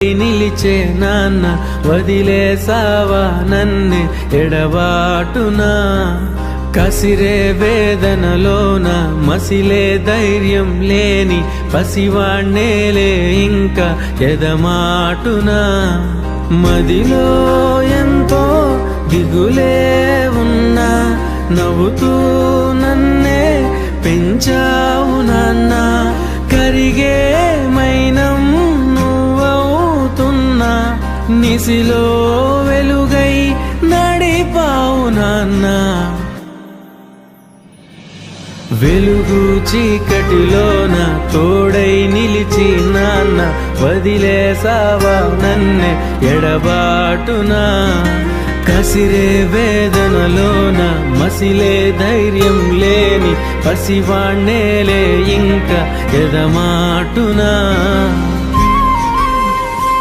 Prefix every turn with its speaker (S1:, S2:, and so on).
S1: నిలిచే నాన్న వదిలేసావా నన్ను ఎడబాటునా? కసిరే వేదనలోన మసిలే ధైర్యం లేని పసివాణ్ణేలే ఇంకా ఎదమాటునా. మదిలో ఎంతో దిగులే ఉన్నా నవ్వుతూ నన్నే పెంచా నిసిలో వెలుగై నడిపావు నాన్న. వెలుగు చీకటిలోన తోడై నిలిచి నాన్న వదిలేసావా నన్నే ఎడబాటునా? కసిరే వేదనలోన మసిలే ధైర్యం లేని పసివాణ్ణేలే ఇంకా ఎదమాటునా?